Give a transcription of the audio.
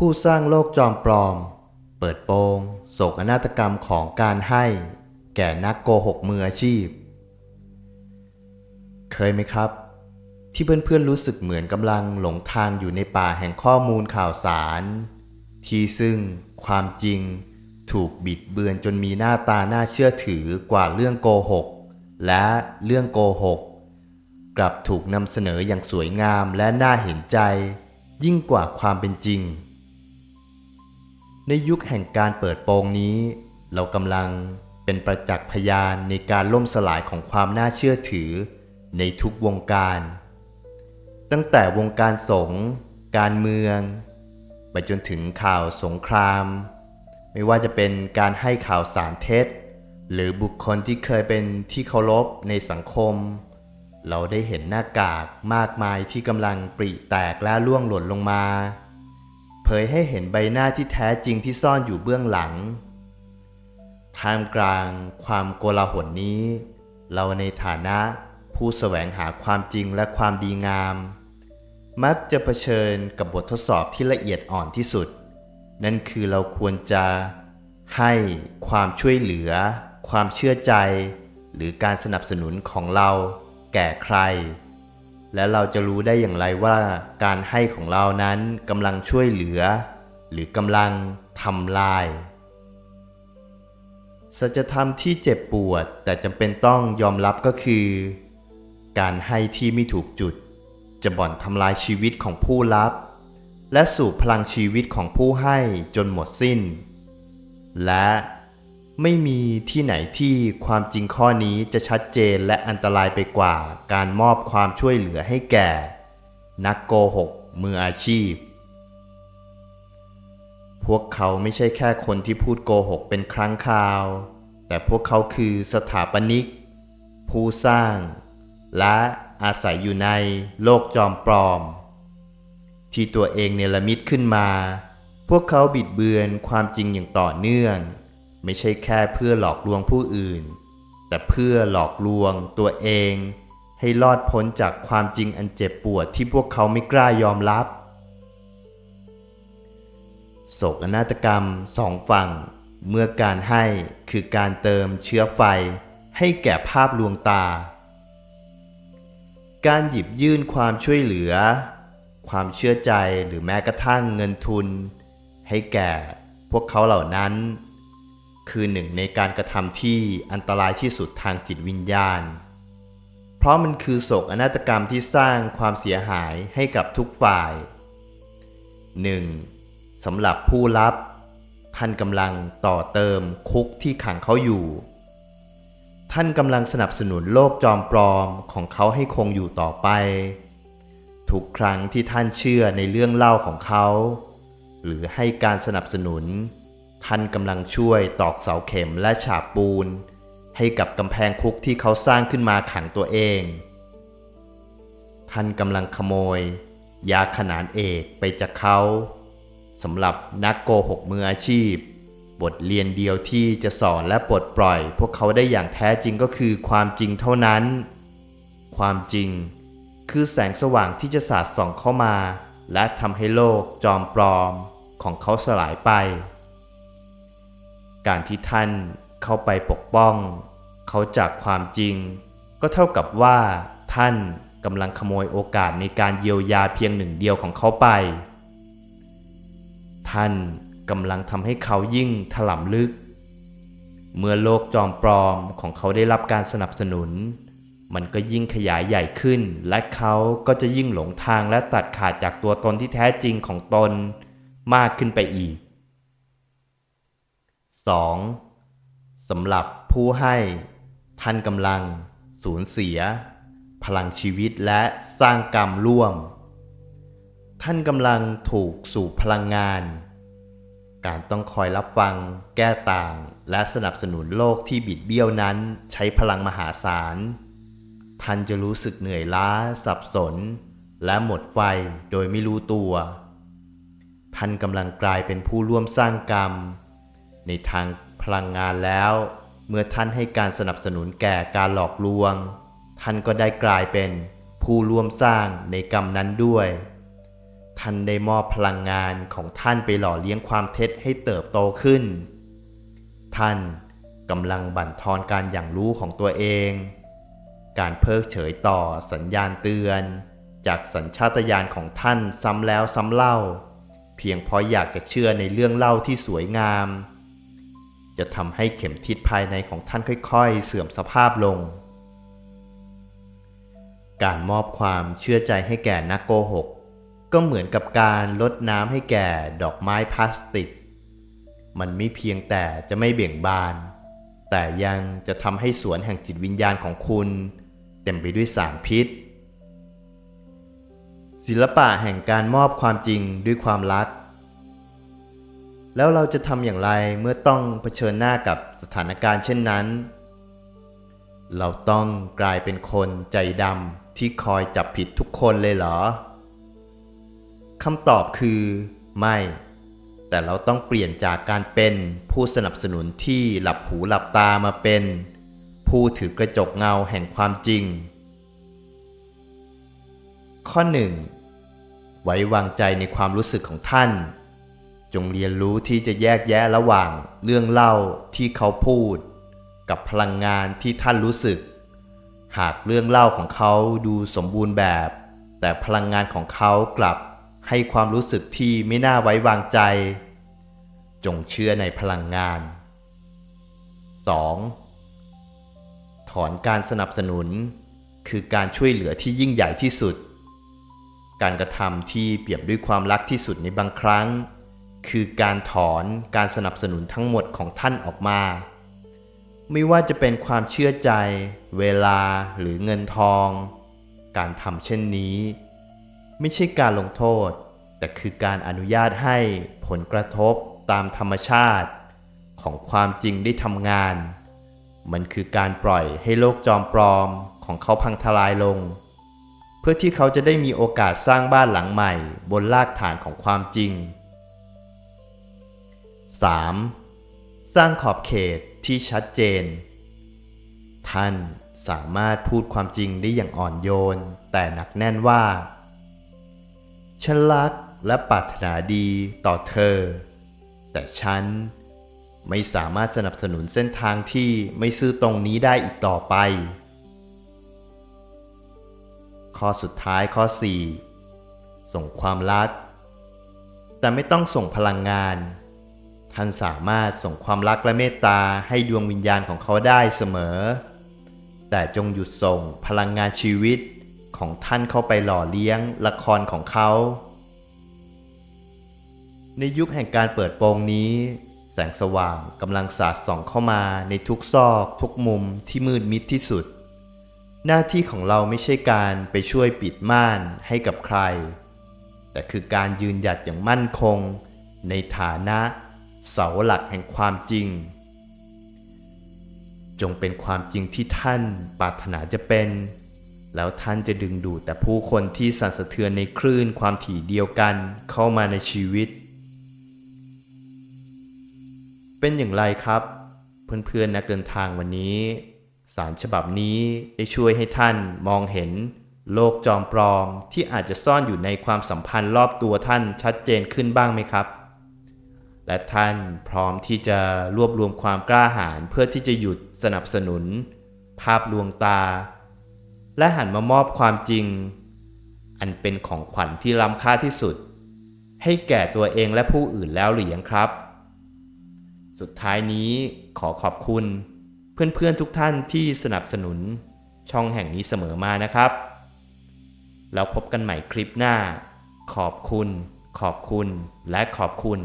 ผู้สร้างโลกจอมปลอม เปิดโปงโศกนาฏกรรมของการให้ แก่นักโกหกมืออาชีพ เคยไหมครับ ที่เพื่อนๆรู้สึกเหมือนกำลังหลงทางอยู่ในป่าแห่งข้อมูลข่าวสาร ที่ซึ่งความจริงถูกบิดเบือนจนมีหน้าตาน่าเชื่อถือกว่าเรื่องโกหก และเรื่องโกหก กลับถูกนำเสนออย่างสวยงามและน่าเห็นใจ ยิ่งกว่าความเป็นจริง ในยุคแห่งการเปิดโปงนี้ เรากำลังเป็นประจักษ์พยานในการล่มสลายของความน่าเชื่อถือในทุกวงการ ตั้งแต่วงการสงฆ์การเมือง ไปจนถึงข่าวสงคราม ไม่ว่าจะเป็นการให้ข่าวสารเท็จ หรือบุคคลที่เคยเป็นที่เคารพในสังคม เราได้เห็นหน้ากากมากมายที่กำลังปริแตกและล่วงหล่นลงมา เผยให้เห็นใบหน้าที่แท้จริงที่ซ่อนอยู่เบื้องหลัง ท่ามกลางความโกลาหลนี้ เราในฐานะผู้แสวงหาความจริงและความดีงาม มักจะเผชิญกับบททดสอบที่ละเอียดอ่อนที่สุด นั่นคือเราควรจะให้ความช่วยเหลือ ความเชื่อใจ หรือการสนับสนุนของเรา แก่ใคร และเราจะรู้ได้อย่างไรว่าการให้ของเรานั้นกำลังช่วยเหลือ หรือกำลังทำลาย สัจธรรมที่เจ็บปวดแต่จำเป็นต้องยอมรับก็คือ การให้ที่ไม่ถูกจุด จะบ่อนทำลายชีวิตของผู้รับ และสูบพลังชีวิตของผู้ให้จนหมดสิ้น และ ไม่มีที่ไหนที่ความจริงข้อนี้จะชัดเจนและอันตรายไปกว่าการมอบความช่วยเหลือให้แก่ นักโกหกมืออาชีพ พวกเขาไม่ใช่แค่คนที่พูดโกหกเป็นครั้งคราว แต่พวกเขาคือสถาปนิก ผู้สร้าง และอาศัยอยู่ในโลกจอมปลอม ที่ตัวเองเนรมิตขึ้นมา พวกเขาบิดเบือนความจริงอย่างต่อเนื่อง ไม่ใช่แค่เพื่อหลอกลวงผู้อื่น แต่เพื่อหลอกลวงตัวเอง ให้รอดพ้นจากความจริงอันเจ็บปวดที่พวกเขาไม่กล้ายอมรับ โศกนาฏกรรมสองฝั่ง เมื่อการให้คือการเติมเชื้อไฟ ให้แก่ภาพลวงตา การหยิบยื่นความช่วยเหลือ ความเชื่อใจหรือแม้กระทั่งเงินทุน ให้แก่พวกเขาเหล่านั้น คือหนึ่งในการกระทำที่อันตรายที่สุดทางจิตวิญญาณ เพราะมันคือโศกอนาฏกรรมที่สร้างความเสียหายให้กับทุกฝ่าย 1. สำหรับผู้รับท่านกำลังต่อเติมคุกที่ขังเขาอยู่ ท่านกำลังสนับสนุนโลกจอมปลอมของเขาให้คงอยู่ต่อไป ทุกครั้งที่ท่านเชื่อในเรื่องเล่าของเขา หรือให้การสนับสนุน ท่านกำลังช่วยตอกเสาเข็มและฉาบปูน ให้กับกำแพงคุกที่เขาสร้างขึ้นมาขังตัวเอง ท่านกำลังขโมย ยาขนานเอกไปจากเขาสำหรับนักโกหกมืออาชีพ บทเรียนเดียวที่จะสอนและปลดปล่อย พวกเขาได้อย่างแท้จริงก็คือความจริงเท่านั้น ความจริง คือแสงสว่างที่จะสาดส่องเข้ามา และทำให้โลกจอมปลอมของเขาสลายไป การที่ท่านเข้าไปปกป้อง เขาจากความจริง ก็เท่ากับว่าท่านกำลังขโมยโอกาสในการเยียวยาเพียงหนึ่งเดียวของเขาไป ท่านกำลังทำให้เขายิ่งถล่ำลึก เมื่อโลกจอมปลอมของเขาได้รับการสนับสนุน มันก็ยิ่งขยายใหญ่ขึ้น และเขาก็จะยิ่งหลงทางและตัดขาดจากตัวตนที่แท้จริงของตนมากขึ้นไปอีก 2. สำหรับผู้ให้ท่านกำลัง สูญเสีย พลังชีวิตและสร้างกรรมร่วม ท่านกำลังถูกสูบพลังงาน การต้องคอยรับฟัง แก้ต่าง และสนับสนุนโลกที่บิดเบี้ยวนั้นใช้พลังมหาศาล ท่านจะรู้สึกเหนื่อยล้า สับสน และหมดไฟโดยไม่รู้ตัว ท่านกำลังกลายเป็นผู้ร่วมสร้างกรรม ในทางพลังงานแล้ว เมื่อท่านให้การสนับสนุนแก่การหลอกลวง ท่านก็ได้กลายเป็นผู้ร่วมสร้างในกรรมนั้นด้วย ท่านได้มอบพลังงานของท่านไปหล่อเลี้ยงความเท็จให้เติบโตขึ้น ท่านกำลังบั่นทอนการอย่างรู้ของตัวเอง การเพิกเฉยต่อสัญญาณเตือน จากสัญชาตญาณของท่านซ้ำแล้วซ้ำเล่า เพียงเพราะอยากจะเชื่อในเรื่องเล่าที่สวยงาม จะทำให้เข็มทิศภายในของท่านค่อยๆ เสื่อมสภาพลง การมอบความเชื่อใจให้แก่นักโกหก ก็เหมือนกับการลดน้ำให้แก่ดอกไม้พลาสติก มันไม่เพียงแต่จะไม่เบี่ยงบาน แต่ยังจะทำให้สวนแห่งจิตวิญญาณของคุณ เต็มไปด้วยสารพิษ ศิลปะแห่งการมอบความจริงด้วยความรัก แล้วเราจะทำอย่างไรเมื่อต้องเผชิญหน้ากับสถานการณ์เช่นนั้น เราต้องกลายเป็นคนใจดำที่คอยจับผิดทุกคนเลยเหรอคำตอบคือไม่ แต่เราต้องเปลี่ยนจากการเป็นผู้สนับสนุนที่หลับหูหลับตามาเป็น ผู้ถือกระจกเงาแห่งความจริง ข้อ 1. ไว้วางใจในความรู้สึกของท่าน จงเรียนรู้ที่จะแยกแยะระหว่างเรื่องเล่าที่เขาพูด กับพลังงานที่ท่านรู้สึก หากเรื่องเล่าของเขาดูสมบูรณ์แบบ แต่พลังงานของเขากลับให้ความรู้สึกที่ไม่น่าไว้วางใจ จงเชื่อในพลังงาน 2. ถอนการสนับสนุน คือการช่วยเหลือที่ยิ่งใหญ่ที่สุด การกระทำที่เปี่ยมด้วยความรักที่สุดในบางครั้ง คือการถอนการสนับสนุนทั้งหมดของท่านออกมา ไม่ว่าจะเป็นความเชื่อใจ เวลาหรือเงินทอง การทำเช่นนี้ ไม่ใช่การลงโทษ แต่คือการอนุญาตให้ผลกระทบตามธรรมชาติ ของความจริงได้ทำงาน มันคือการปล่อยให้โลกจอมปลอมของเขาพังทลายลง เพื่อที่เขาจะได้มีโอกาสสร้างบ้านหลังใหม่ บนรากฐานของความจริง 3. สร้างขอบเขตที่ชัดเจน ท่านสามารถพูดความจริงได้อย่างอ่อนโยน แต่หนักแน่นว่า ฉันรักและปรารถนาดีต่อเธอ แต่ฉันไม่สามารถสนับสนุนเส้นทางที่ไม่ซื่อตรงนี้ได้อีกต่อไป ข้อสุดท้ายข้อ 4 ส่งความรัก แต่ไม่ต้องส่งพลังงาน ท่านสามารถส่งความรักและเมตตาให้ดวงวิญญาณของเขาได้เสมอ แต่จงหยุดส่งพลังงานชีวิตของท่านเข้าไปหล่อเลี้ยงละครของเขา ในยุคแห่งการเปิดโปงนี้ แสงสว่างกำลังสาดส่องเข้ามาในทุกซอกทุกมุมที่มืดมิดที่สุด หน้าที่ของเราไม่ใช่การไปช่วยปิดม่านให้กับใคร แต่คือการยืนหยัดอย่างมั่นคง ในฐานะ เสาหลักแห่งความจริง จงเป็นความจริงที่ท่านปรารถนาจะเป็น แล้วท่านจะดึงดูดแต่ผู้คนที่สั่นสะเทือนในคลื่นความถี่เดียวกันเข้ามาในชีวิต เป็นอย่างไรครับ เพื่อนๆนักเดินทางวันนี้สารฉบับนี้ได้ช่วยให้ท่านมองเห็นโลกจอมปลอมที่อาจจะซ่อนอยู่ในความสัมพันธ์รอบตัวท่านชัดเจนขึ้นบ้างไหมครับ และท่านพร้อมที่จะรวบรวมความกล้าหาญเพื่อที่จะหยุดสนับสนุน ภาพลวงตา และหันมามอบความจริง อันเป็นของขวัญที่ล้ำค่าที่สุด ให้แก่ตัวเองและผู้อื่นแล้วหรือยังครับ สุดท้ายนี้ขอขอบคุณเพื่อนๆทุกท่านที่สนับสนุนช่องแห่งนี้เสมอมานะครับ แล้วพบกันใหม่คลิปหน้า ขอบคุณ ขอบคุณ และขอบคุณ